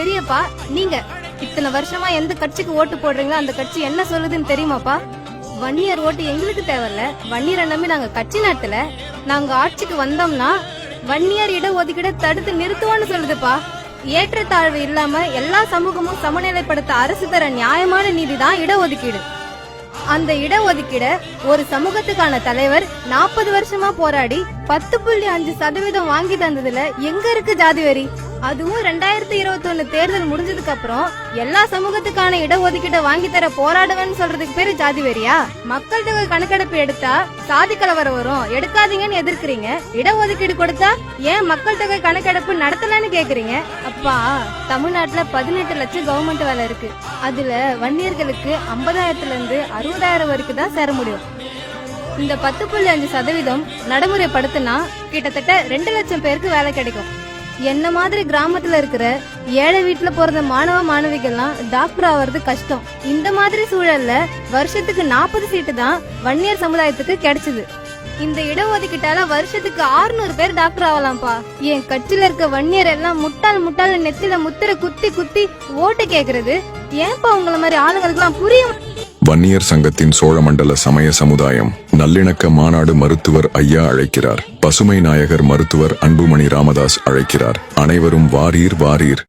பெரியப்பா நீங்க இத்தனை வருஷமா எந்த கட்சிக்கு ஓட்டு போடுறீங்களோ அந்த கட்சி என்ன சொல்லுதுன்னு தெரியுமாப்பா? வன்னியர் ஓட்டு எங்களுக்கு தேவையில்ல. வன்னியரை நம்பி நாங்க கட்சி நடத்தல. நாங்க ஆட்சிக்கு வந்தோம்னா வன்னியர் இட ஒதுக்கீடு தடுத்து நிறுத்துவோம்னு சொல்லுதுப்பா. ஏற்றத்தாழ்வு இல்லாம எல்லா சமூகமும் சமநிலைப்படுத்த அரசு தர நியாயமான நீதி தான் இடஒதுக்கீடு. அந்த இடஒதுக்கீட ஒரு சமூகத்துக்கான தலைவர் நாற்பது வருஷமா போராடி பத்து புள்ளி அஞ்சு சதவீதம் வாங்கி தந்ததுல எங்க இருக்கு ஜாதி வரி அதுவும் ரெண்டாயிரத்தி இருபத்தி ஒண்ணு தேர்தல் முடிஞ்சதுக்கு அப்புறம் எல்லா சமூகத்துக்கான இடஒதுக்கீட்டை வாங்கி தர போராடுவேன்னு சொல்றதுக்கு பேரு ஜாதி வெறியா? மக்கள் தொகை கணக்கெடுப்பு எடுத்தா சாதி கலவரம் வரும். எடுக்காதீங்கன்னு எதிர்க்கிறீங்க. இடஒதுக்கீடு கொடுத்தா ஏன் மக்கள் தொகை கணக்கெடுப்பு நடத்தலன்னு கேக்குறீங்க? அப்பா தமிழ்நாட்டுல பதினெட்டு லட்சம் கவர்மெண்ட் வேலை இருக்கு. அதுல வன்னியர்களுக்கு ஐம்பதாயிரத்துல இருந்து அறுபதாயிரம் வரைக்கும் தான் சேர முடியும். இந்த பத்து புள்ளி அஞ்சு சதவீதம் நடைமுறைப்படுத்தினா கிட்டத்தட்ட ரெண்டு லட்சம் பேருக்கு வேலை கிடைக்கும். என்ன மாதிரி கிராமத்துல இருக்கிற ஏழை வீட்டுல பிறந்த மாணவ மாணவிகள்லாம் டாக்டர் ஆவறது கஷ்டம். இந்த மாதிரி சூழல்ல வருஷத்துக்கு நாற்பது சீட்டு தான் வன்னியர் சமுதாயத்துக்கு கிடைச்சது. இந்த இடஒதுக்கீட்டால வருஷத்துக்கு 600 பேர் டாக்டர் ஆகலாம்ப்பா என் கட்சியில இருக்க வன்னியர் எல்லாம் முட்டாள் முட்டாள் நெத்தில முத்திர குத்தி குத்தி ஓட்டு கேக்குறது. ஏன்பா உங்களை மாதிரி ஆளுங்களுக்குலாம் புரியும் வன்னியர் சங்கத்தின் சோழமண்டல சமய சமுதாயம் நல்லிணக்க மாநாடு மருத்துவர் ஐயா அழைக்கிறார். பசுமை நாயகர் மருத்துவர் அன்புமணி ராமதாஸ் அழைக்கிறார். அனைவரும் வாரீர் வாரீர்.